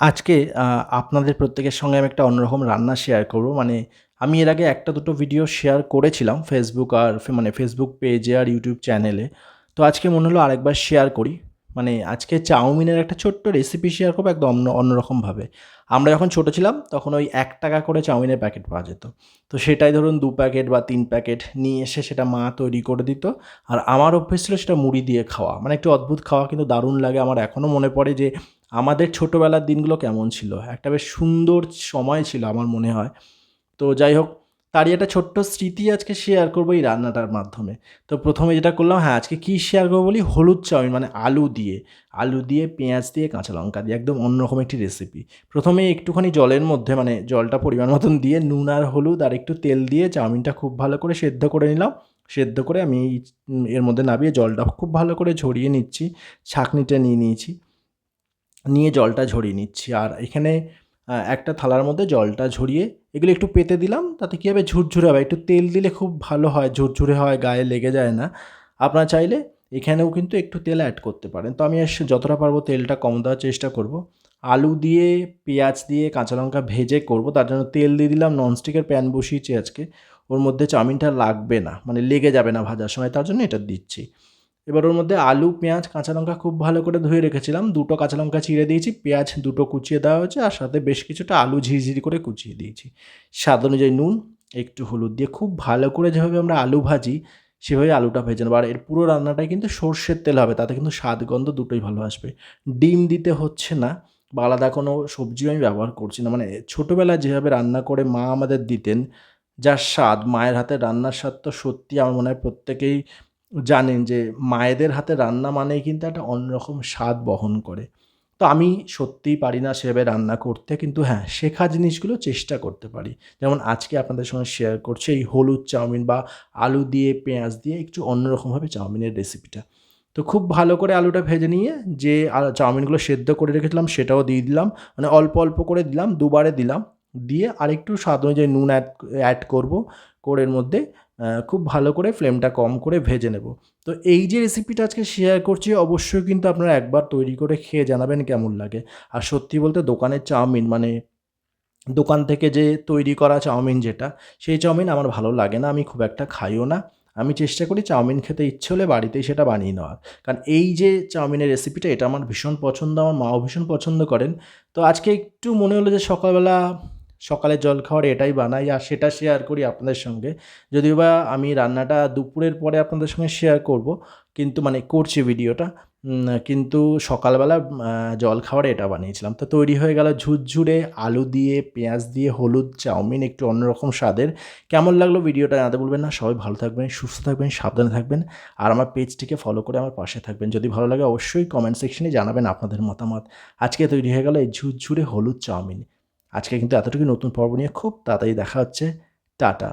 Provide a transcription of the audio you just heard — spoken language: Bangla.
আজকে আপনাদের প্রত্যেকের সঙ্গে আমি একটা অন্যরকম রান্না শেয়ার করব। মানে আমি এর আগে একটা দুটো ভিডিও শেয়ার করেছিলাম ফেসবুক আর মানে ফেসবুক পেজে আর ইউটিউব চ্যানেলে। তো আজকে মনে হলো আরেকবার শেয়ার করি। মানে আজকে চাউমিনের একটা ছোট্ট রেসিপি শেয়ার করব একদম অন্য, অন্যরকমভাবে। আমরা যখন ছোটো ছিলাম, তখন ওই এক টাকা করে চাউমিনের প্যাকেট পাওয়া যেত। তো সেটাই ধরুন দু প্যাকেট বা তিন প্যাকেট নিয়ে এসে সেটা মা তৈরি করে দিত। আর আমার অভ্যেস ছিল সেটা মুড়ি দিয়ে খাওয়া। মানে একটু অদ্ভুত খাওয়া, কিন্তু দারুণ লাগে। আমার এখনও মনে পড়ে যে আমাদের ছোটোবেলার দিনগুলো কেমন ছিল। একটা বেশ সুন্দর সময় ছিল আমার মনে হয়। তো যাই হোক তারই একটা ছোট্ট স্মৃতি আজকে শেয়ার করব এই রান্নাটার মাধ্যমে। তো প্রথমে যেটা করলাম হ্যাঁ, আজকে কী শেয়ার করব বলি হলুদ চাউমিন মানে আলু দিয়ে। আলু দিয়ে, পেঁয়াজ দিয়ে, কাঁচা লঙ্কা দিয়ে একদম অন্যরকম একটি রেসিপি। প্রথমে একটুখানি জলের মধ্যে মানে জলটা পরিমাণ মতন দিয়ে নুন আর হলুদ আর একটু তেল দিয়ে চাউমিনটা খুব ভালো করে সেদ্ধ করে নিলাম। সেদ্ধ করে আমি এর মধ্যে নামিয়ে জলটা খুব ভালো করে ঝরিয়ে নিচ্ছি। ছাঁকনিটা নিয়ে নিয়েছি। নিয়ে জলটা ঝরিয়ে নিচ্ছি। আর এখানে একটা থালার মধ্যে জলটা ঝরিয়ে এগুলো একটু পেতে দিলাম। তাতে কী হবে ঝুরঝুরে হবে। একটু তেল দিলে খুব ভালো হয়, ঝুরঝুরে হয়, গায়ে লেগে যায় না। আপনারা চাইলে এখানেও কিন্তু একটু তেল অ্যাড করতে পারেন। তো আমি যতটা পারব তেলটা কম দেওয়ার চেষ্টা করব। আলু দিয়ে, পেঁয়াজ দিয়ে, কাঁচা লঙ্কা ভেজে করব। তার জন্য তেল দিয়ে দিলাম। ননস্টিকের প্যান বসিয়েছি আজকে। ওর মধ্যে চাউমিনটা লাগবে না। মানে লেগে যাবে না ভাজার সময় তার জন্য এটা দিচ্ছি। এবার ওর মধ্যে আলু, পেঁয়াজ, কাঁচা লঙ্কা খুব ভালো করে ধুয়ে রেখেছিলাম। দুটো কাঁচা লঙ্কা চিড়ে দিয়েছি, পেঁয়াজ দুটো কুচিয়ে দেওয়া হয়েছে আর সাথে বেশ কিছুটা আলু ঝিরিঝিরি করে কুচিয়ে দিয়েছি। স্বাদ অনুযায়ী নুন, একটু হলুদ দিয়ে খুব ভালো করে যেভাবে আমরা আলু ভাজি সেভাবে আলুটা ভেজে নেব। আর এর পুরো রান্নাটাই কিন্তু সর্ষের তেল হবে। তাতে কিন্তু স্বাদ গন্ধ দুটোই ভালো আসবে। ডিম দিতে হচ্ছে না বা আলাদা কোনো সবজিও আমি ব্যবহার করছি না। মানে ছোটোবেলায় যেভাবে রান্না করে মা আমাদের দিতেন, যার স্বাদ মায়ের হাতে রান্নার স্বাদ তো সত্যি আমার মনে হয় প্রত্যেকেই জানেন যে মায়েদের হাতে রান্না মানেই কিন্তু একটা অন্যরকম স্বাদ বহন করে। তো আমি সত্যিই পারি না সেভাবে রান্না করতে কিন্তু হ্যাঁ, শেখা জিনিসগুলো চেষ্টা করতে পারি। যেমন আজকে আপনাদের সঙ্গে শেয়ার করছি এই হলুদ চাউমিন বা আলু দিয়ে, পেঁয়াজ দিয়ে একটু অন্যরকমভাবে চাউমিনের রেসিপিটা। তো খুব ভালো করে আলুটা ভেজে নিয়ে যে চাউমিনগুলো সেদ্ধ করে রেখেছিলাম সেটাও দিয়ে দিলাম। মানে অল্প, অল্প করে দিলাম, দুবারে দিলাম। দিয়ে আরেকটু স্বাদ অনুযায়ী নুন অ্যাড অ্যাড করব। করে এর মধ্যে খুব ভালো করে ফ্লেমটা কম করে ভেজে নেব। তো এই যে রেসিপিটা আজকে শেয়ার করছি অবশ্যই কিন্তু আপনারা একবার তৈরি করে খেয়ে জানাবেন কেমন লাগে। আর সত্যি বলতে দোকানের চাউমিন মানে দোকান থেকে যে তৈরি করা চাউমিন যেটা, সেই চাউমিন আমার ভালো লাগে না। আমি খুব একটা খাইও না। আমি চেষ্টা করি চাউমিন খেতে ইচ্ছে হলে বাড়িতেই সেটা বানিয়ে নেওয়ার। কারণ এই যে চাউমিনের রেসিপিটা এটা আমার ভীষণ পছন্দ, আমার মাও ভীষণ পছন্দ করেন। তো আজকে একটু মনে হলো যে সকালবেলা সকালের জলখাবারে এটাই বানাই আর সেটা শেয়ার করি আপনাদের সঙ্গে। যদিও বা আমি রান্নাটা দুপুরের পরে আপনাদের সঙ্গে শেয়ার করব। কিন্তু মানে করছি ভিডিওটা। কিন্তু সকালবেলা আ জলখাবারে এটা বানিয়েছিলাম। তো তৈরি হয়ে গেল ঝুরঝুরে আলু দিয়ে, পেঁয়াজ দিয়ে হলুদ চাউমিন একটু অন্যরকম স্বাদের। কেমন লাগল ভিডিওটা জানাতে বলবেন না। সবাই ভালো থাকবেন, সুস্থ থাকবেন, সাবধানে থাকবেন। আর আমার পেজটিকে ফলো করে আমার পাশে থাকবেন। যদি ভালো লাগে অবশ্যই কমেন্ট সেকশনে জানাবেন আপনাদের মতামত। আজকে তৈরি হয়ে গেল এই ঝুরঝুরে হলুদ চাউমিন। আজকে কিন্তু এতটুকু নতুন পর্ব নিয়ে খুব তাড়াতাড়ি দেখা হচ্ছে। টাটা।